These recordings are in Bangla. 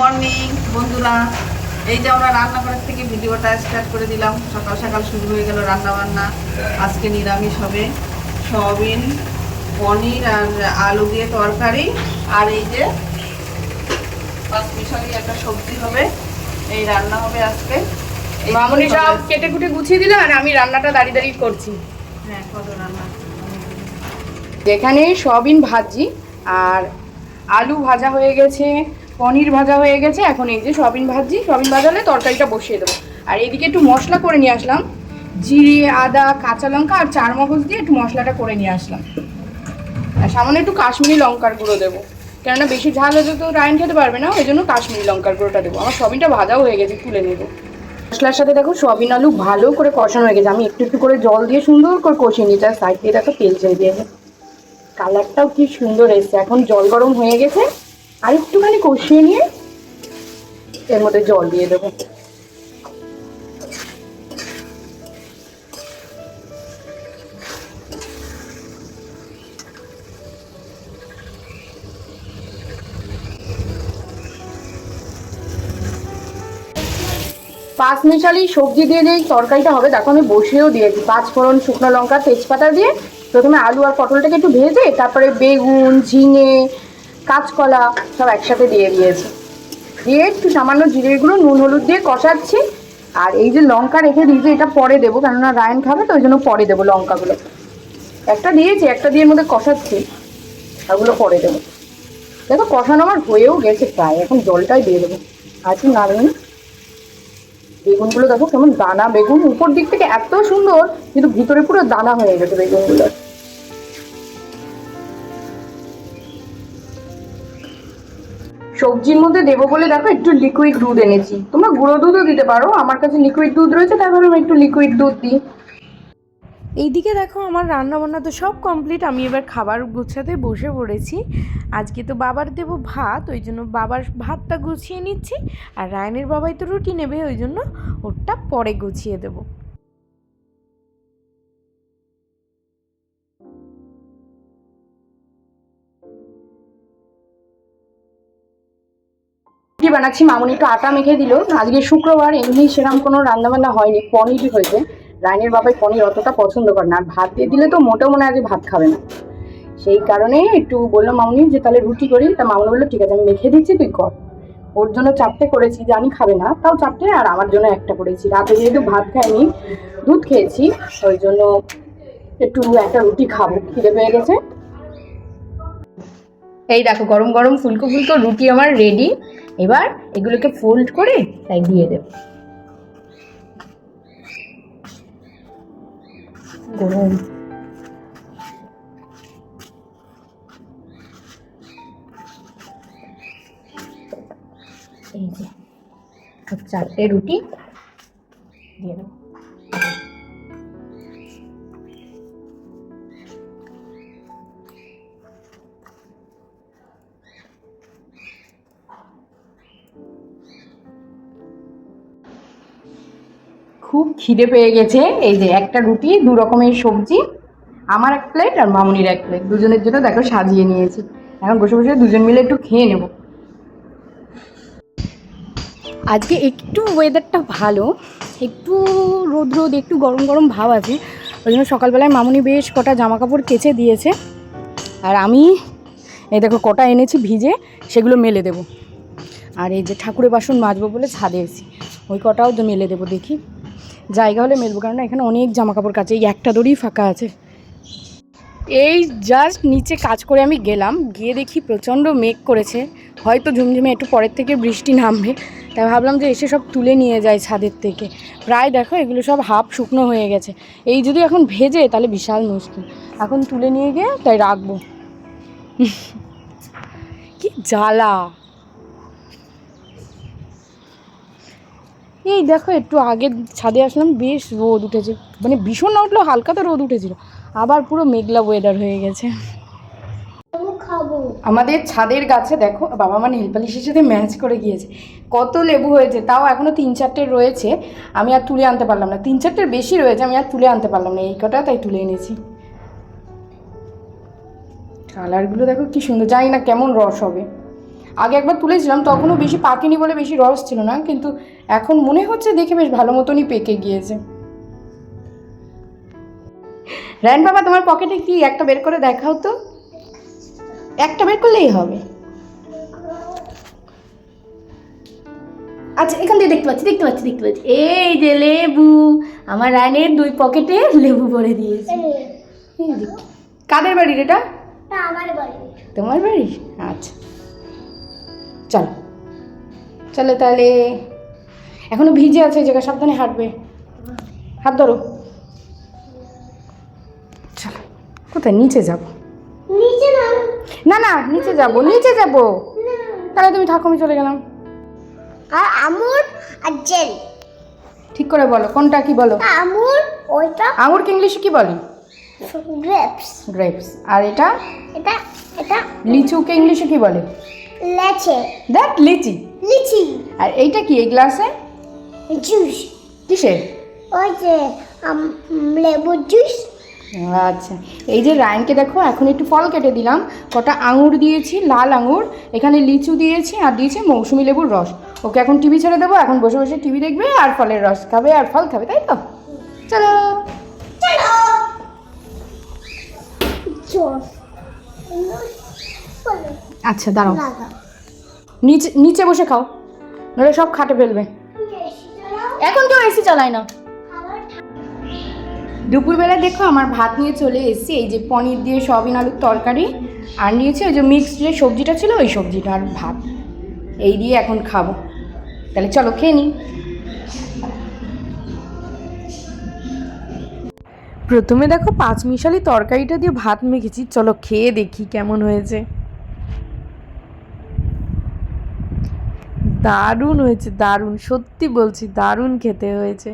মর্নিং বন্ধুরা। এই যে আমরা রান্নাঘরের থেকে ভিডিওটা স্টার্ট করে দিলাম। সকাল সকাল শুরু হয়ে গেল রান্না বান্না আজকে নিরামিষ হবে। সয়াবিন পনির আর আলু দিয়ে তরকারি। আর এই যে পাঁচমিশালি একটা সবজি হবে। এই রান্না হবে আজকে। মামনি সব কেটে কুটে গুছিয়ে দিল আর আমি রান্নাটা দাঁড়িয়ে দাঁড়িয়ে করছি। হ্যাঁ কত রান্না। যেখানে সয়াবিন ভাজি আর আলু ভাজা হয়ে গেছে। পনির ভাজা হয়ে গেছে, এখন এই যে সয়াবিন ভাজি সয়াবিন ভাজালে তরকারিটা বসিয়ে দেবো। আর এদিকে একটু মশলা করে নিয়ে আসলাম। জিরে, আদা, কাঁচা লঙ্কা আর চার মগজ দিয়ে একটু মশলাটা করে নিয়ে আসলাম। আর সামান্য একটু কাশ্মীরি লঙ্কার গুঁড়ো দেবো। কেননা বেশি ঝাল হলে তো রায়ন খেতে পারবে না, ওই জন্য কাশ্মীরি লঙ্কার গুঁড়োটা দেবো। আমার সয়াবিনটা ভাজাও হয়ে গেছে, তুলে নেব। মশলার সাথে দেখো সয়াবিন আলু ভালো করে কষানো হয়ে গেছে। আমি একটু একটু করে জল দিয়ে সুন্দর করে কষিয়ে নিই তার সাইড দিয়ে দেখো তেল ছেড়ে দিয়েছে। কালারটাও কি সুন্দর এসছে। এখন জল গরম হয়ে গেছে। আর একটুখানি কষিয়ে নিয়ে এর মধ্যে জল দিয়ে দেবো। পাঁচ মিশালি সবজি দিয়ে যেই তরকারিটা হবে, দেখো আমি বসিয়েও দিয়েছি। পাঁচ ফোড়ন শুকনো লঙ্কা, তেজপাতা দিয়ে প্রথমে আলু আর পটলটাকে একটু ভেজে, তারপরে বেগুন, ঝিঙে কাঁচকলা সব একসাথে দিয়ে দিয়েছি। দিয়ে একটু সামান্য জিরে গুঁড়ো নুন, হলুদ দিয়ে কষাচ্ছি। আর এই যে লঙ্কা রেখে দিয়েছি, এটা পরে দেবো, কেননা রায়ন খাবে, তো ওই জন্য পরে দেবো লঙ্কাগুলো। একটা দিয়েছি, একটা দিয়ে মধ্যে কষাচ্ছি, ওগুলো পরে দেবো। দেখো, কষানো আমার হয়েও গেছে প্রায়, এখন জলটাই দিয়ে দেবো। আর কি নাড়বে বেগুনগুলো দেখো কেমন দানা, বেগুন উপর দিক থেকে এত সুন্দর, কিন্তু ভিতরে পুরো দানা হয়ে গেছে বেগুনগুলো। সবজির মধ্যে দেবো বলে দেখো একটু লিকুইড দুধ এনেছি। তোমরা গুঁড়ো দুধও দিতে পারো, আমার কাছে লিকুইড দুধ রয়েছে, তাই ভাবলাম একটু লিকুইড দুধ দিই। এইদিকে দেখো আমার রান্না বান্না তো সব কমপ্লিট আমি এবার খাবার গুছাতে বসে পড়েছি। আজকে তো বাবার দেবো ভাত, ওই জন্য বাবার ভাতটা গুছিয়ে নিচ্ছি, আর রায়নের বাবাই তো রুটি নেবে, ওই জন্য ওরটা পরে গুছিয়ে দেবো। বানাচ্ছি, মামুনি একটু আটা মেখে দিল। আজকে শুক্রবার, এমনি সেরকম কোনো রান্নাবান্না হয়নি, পনিরই হয়েছে। রায়নের বাবাই পনির অতটা পছন্দ করে না, আর ভাত দিয়ে দিলে তো মোটেও মনে হয় ভাত খাবে না। সেই কারণে একটু বললাম মামুনি যে তাহলে রুটি করি। তা মামুনি বলল, ঠিক আছে, আমি মেখে দিচ্ছি, তুই কর। ওর জন্য চারটে করেছি, জানি খাবে না, তাও চারটে, আর আমার জন্য একটা করেছি। রাতে যেহেতু ভাত খাইনি, দুধ খেয়েছি ওই জন্য একটু একটা রুটি খাব, খিদে পেয়ে গেছে। এই দেখো, গরম গরম ফুলকো ফুলকো রুটি আমার রেডি এবার এগুলোকে ফোল্ড করে তাই দিয়ে দেব। গরম। এই যে, চারটে রুটি দিয়ে দেবো। খুব খিদে পেয়ে গেছে। এই যে একটা রুটি, দু রকমের সবজি, আমার এক প্লেট আর মামুনির এক প্লেট দুজনের জন্য দেখো সাজিয়ে নিয়েছি। এখন বসে বসে দুজন মিলে একটু খেয়ে নেব। আজকে একটু ওয়েদারটা ভালো। একটু রোদ রোদ, একটু গরম গরম ভাব আছে। ওই জন্য সকালবেলায় মামুনি বেশ কটা জামা কাপড় কেচে দিয়েছে। আর আমি এই দেখো কটা এনেছি ভিজে, সেগুলো মেলে দেবো। আর এই যে ঠাকুরের বাসন মাজবো বলে ছাদে এসেছি। ওই কটাও তো মেলে দেবো দেখি। জায়গা হলে মেলবো। কারণ এখানে অনেক জামা কাপড় কাছে, এই একটা দড়ি ফাঁকা আছে। এই জাস্ট নিচে কাজ করে আমি গেলাম, গিয়ে দেখি প্রচণ্ড মেঘ করেছে। হয়তো ঝুমঝুমে একটু পরের থেকে বৃষ্টি নামবে। তাই ভাবলাম যে এসে সব তুলে নিয়ে যায় ছাদের থেকে। প্রায় দেখো এগুলো সব হাফ শুকনো হয়ে গেছে। এই যদি এখন ভেজে, তাহলে বিশাল মুশকিল। এখন তুলে নিয়ে গিয়ে তাই রাখব। কি জ্বালা। এই দেখো, একটু আগে ছাদে আসলাম, বেশ রোদ উঠেছে। মানে ভীষণ না উঠলেও হালকা তো রোদ উঠেছিল। আবার পুরো মেঘলা ওয়েদার হয়ে গেছে। আমাদের ছাদের গাছে দেখো, বাবা মা নীলপালিশের সাথে ম্যাচ করে গিয়েছে। কত লেবু হয়েছে, তাও এখনও তিন চারটে রয়েছে। আমি আর তুলে আনতে পারলাম না। তিন চারটের বেশি রয়েছে, আমি আর তুলে আনতে পারলাম না। এই কটা, তাই তুলে এনেছি। কালারগুলো দেখো কি সুন্দর, জানি না কেমন রস হবে। আগে একবার তুলেছিলাম তখনও বেশি পাকেনি বলে বেশি রস ছিল না কিন্তু এখন মনে হচ্ছে দেখে বেশ ভালো মতনই পেকে গিয়েছে। রায়ন বাবা তোমার পকেটে কি একটা বের করে দেখাও তো। একটা বের করলেই হবে। আচ্ছা এখান থেকে দেখতে পাচ্ছি দেখতে পাচ্ছি দেখতে পাচ্ছি। এই যে লেবু আমার রানের দুই পকেটে লেবু ভরে দিয়েছে। কাদের বাড়ির এটা? আমার বাড়ি তোমার বাড়ি আচ্ছা। চলো। চলো তাহলে। এখনও ভিজে আছে জায়গা সাবধানে হাঁটবে। হাত ধরো। চলো কোথায়? নিচে যাব। নিচে না। না নিচে যাব নিচে যাব। তাহলে তুমি থাকো আমি চলে গেলাম। আর আমুর আর জেল। ঠিক করে বলো কোনটা কি বলো? আমুর ওইটা। আঙুরকে ইংলিশে কি বলে? গ্রেপস। গ্রেপস। আর এটা? এটা এটা। লিচুকে ইংলিশে কি বলে? লেচে। দ্যাট লিচি লিচি। আর এইটা কি এই গ্লাসে? জুস। কিসের? ওই যে লেবুর জুস। আচ্ছা। এই যে রায়নকে দেখো এখন একটু ফল কেটে দিলাম। কটা আঙুর দিয়েছি লাল আঙুর। এখানে লিচু দিয়েছি আর দিয়েছি মৌসুমি লেবুর রস। ওকে এখন টিভি ছেড়ে দেবো এখন বসে বসে টিভি দেখবে আর ফলের রস খাবে আর ফল খাবে তাই তো? চলো। চলো। আচ্ছা দাঁড়াও। নিচে নিচে বসে খাও নইলে সব খাটে ফেলবে। এখন কেউ এসি চালায় না। দুপুরবেলা দেখো আমার ভাত নিয়ে চলে এসেছি এই যে পনির দিয়ে সয়াবিন আলুর তরকারি আর নিয়েছি ওই যে মিক্সড যে সবজিটা ছিল ওই সবজিটা আর ভাত। এই দিয়ে এখন খাব। তাহলে চলো খেয়ে নিই। প্রথমে দেখো পাঁচ মিশালি তরকারিটা দিয়ে ভাত মেখেছি চলো খেয়ে দেখি কেমন হয়েছে। দারুণ হয়েছে, দারুণ। সত্যি বলছি, দারুণ খেতে হয়েছে।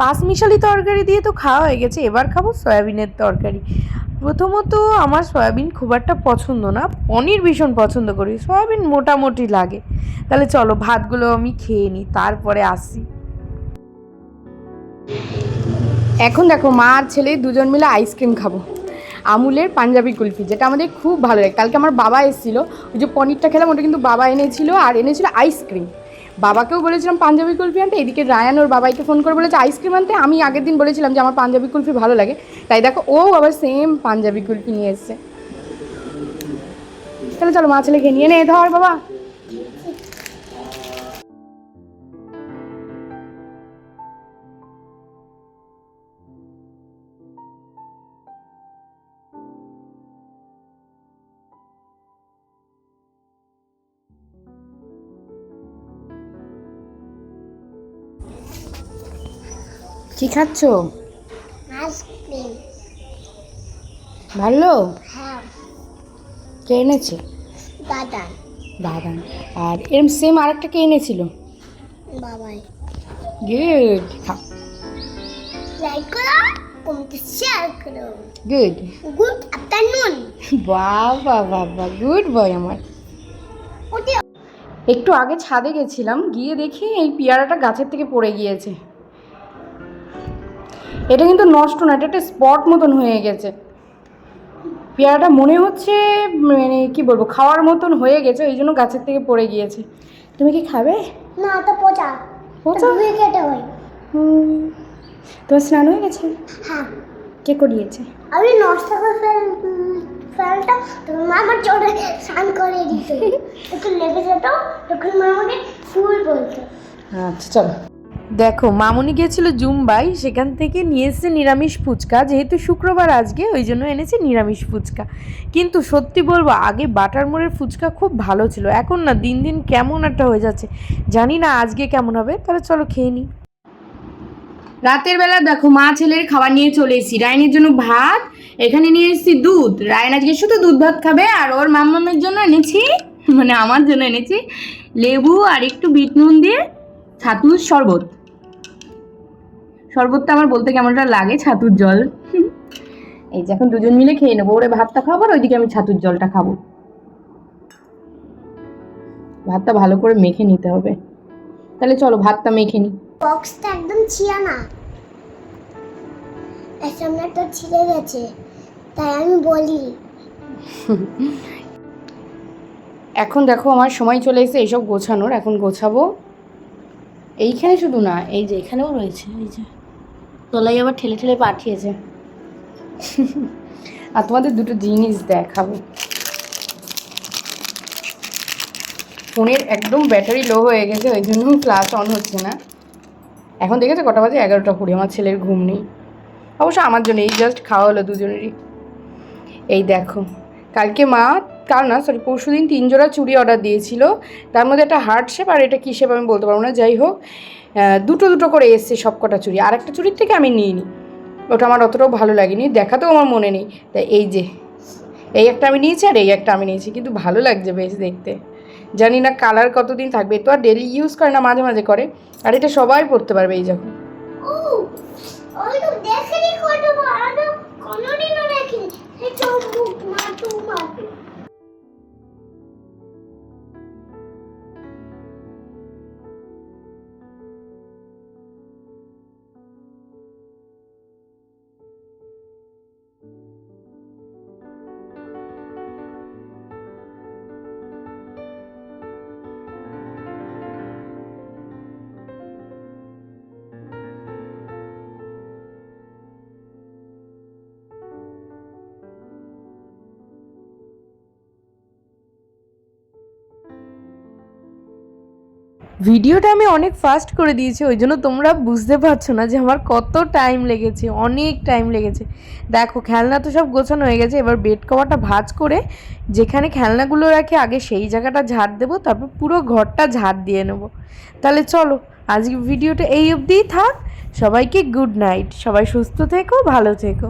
পাঁচ মিশালি তরকারি দিয়ে তো খাওয়া হয়ে গেছে, এবার খাব সয়াবিনের তরকারি। প্রথমত আমার সয়াবিন খুব একটা পছন্দ না, পনির ভীষণ পছন্দ করি, সয়াবিন মোটামুটি লাগে। তাহলে চলো, ভাতগুলো আমি খেয়ে নিই, তারপরে আসি। এখন দেখো, মা আর ছেলে দুজন মিলে আইসক্রিম খাব। আমুলের পাঞ্জাবি কুলফি, যেটা আমাদের খুব ভালো লাগে। কালকে আমার বাবা এসেছিল, ওই যে পনিরটা খেলাম, ওটা কিন্তু বাবা এনেছিল, আর এনেছিল আইসক্রিম বাবাকেও বলেছিলাম পাঞ্জাবি কুলফি আনতে, এদিকে রায়ান ওর বাবাইকে ফোন করে বলেছে আইসক্রিম আনতে? আমি আগের দিন বলেছিলাম যে, আমার পাঞ্জাবি কুলফি ভালো লাগে। তাই দেখো, ও আবার সেম পাঞ্জাবি কুলফি নিয়ে এসছে। তাহলে চলো মা ছেলেকে নিয়ে নে, ধর বাবা। কি খাচ্ছ? আইসক্রিম। ভালো? হ্যাঁ। কে এনেছে? দাদা দাদা আর এরম সেম আরেকটা কে এনেছিল? বাবাই। গুড খাও লাইক করো কমেন্টে শেয়ার করো। গুড গুড আফটারনুন বাবা বাবা গুড বয় আমার। একটু আগে ছাদে গেছিলাম গিয়ে দেখি এই পেয়ারাটা গাছের থেকে পড়ে গিয়েছে। এটা কিন্তু নষ্ট না এটা একটা স্পট মতন হয়ে গেছে। পেয়ারাটা মনে হচ্ছে মানে কি বলব খাওয়ার মতন হয়ে গেছে ওই জন্য গাছের থেকে পড়ে গিয়েছে। তুমি কি খাবে? না তো পচা। পচা? ধুয়ে খেতে হয়। হুম। তোমার স্নান হয়ে গেছে? হ্যাঁ। কে করিয়েছে? আমি নষ্ট করে ফেল ফেলটা তখন মা আমার চোখে স্নান করে দিত তখন লেগে যেত তখন মা আমাকে ফুল বলতো। আচ্ছা চলো। দেখো, মামুনি গিয়েছিল জুম্বাই, সেখান থেকে নিয়ে এসেছে নিরামিষ ফুচকা। যেহেতু শুক্রবার আজকে, ওই জন্য এনেছে নিরামিষ ফুচকা। কিন্তু সত্যি বলব, আগে বাটার মোড়ের ফুচকা খুব ভালো ছিল। এখন না, দিন দিন কেমন একটা হয়ে যাচ্ছে। জানি না আজকে কেমন হবে, তাহলে চলো খেয়ে নিই রাতের বেলা দেখো, মা ছেলের খাবার নিয়ে চলে এসেছি। রায়নের জন্য ভাত, এখানে নিয়ে এসেছি দুধ। রায়ন আজকে শুধু দুধ ভাত খাবে, আর ওর মাম্মামের জন্য এনেছি মানে আমার জন্য এনেছি, লেবু আর একটু বিট নুন দিয়ে ছাতুর শরবত। শরবতটা আমার বলতে কেমনটা লাগে ছাতুর জল। এই যে এখন দুজন মিলে খেয়ে নেব ওরে ভাতটা খাব আর ওইদিকে আমি ছাতুর জলটা খাব। ভাতটা ভালো করে মেখে নিতে হবে। তাহলে চলো ভাতটা মেখে নিই বক্সটা একদম ছিয়া না। এর সামনে তো ছিঁড়ে গেছে তাই আমি বলি। এখন দেখো আমার সময় চলে এসেছে এইসব গোছানোর। এখন গোছাবো। এইখানে শুধু না, এই যে এখানেও রয়েছে, এই যে। তোলাই আবার ঠেলে ঠেলে পাঠিয়েছে। আর তোমাদের দুটো জিনিস দেখাবো। ফোনের একদম ব্যাটারি লো হয়ে গেছে, ওই জন্য ক্লাস অন হচ্ছে না। এখন দেখেছ কটা বাজে? এগারোটা কুড়ি, আমার ছেলের ঘুম নেই। অবশ্য আমার জন্য এই জাস্ট খাওয়া হলো দুজনেরই। এই দেখো। কালকে মা, কাল না সরি পরশু দিন তিন জোড়া চুড়ি অর্ডার দিয়েছিল। তার মধ্যে একটা হার্ট শেপ আর এটা কী শেপ আমি বলতে পারব না, যাই হোক। দুটো দুটো করে এসছে সব কটা চুড়ি। আর একটা চুড়ির থেকে আমি নিই নি ওটা আমার অতটাও ভালো লাগেনি, দেখাতেও আমার মনে নেই। তাই এই যে, এই একটা আমি নিয়েছি আর এই একটা আমি নিয়েছি, কিন্তু ভালো লাগছে বেশ দেখতে। জানি না কালার কতদিন থাকবে তো আর ডেলি ইউজ করে না, মাঝে মাঝে করে। আর এটা সবাই পরতে পারবে এই যখন। ও কত বড় দেখিনি। এই চোখ মুখ ভিডিওটা আমি অনেক ফাস্ট করে দিয়েছি, ওই জন্য তোমরা বুঝতে পারছ না যে আমার কত টাইম লেগেছে, অনেক টাইম লেগেছে। দেখো, খেলনা তো সব গোছানো হয়ে গেছে, এবার বেড কভারটা ভাঁজ করে যেখানে খেলনাগুলো রাখি, আগে সেই জায়গাটা ঝাড় দেবো, তারপর পুরো ঘরটা ঝাড় দিয়ে নেব। তাহলে চলো আজকে ভিডিওটা এই অবধিই থাক, সবাইকে গুড নাইট সবাই সুস্থ থেকো, ভালো থেকো।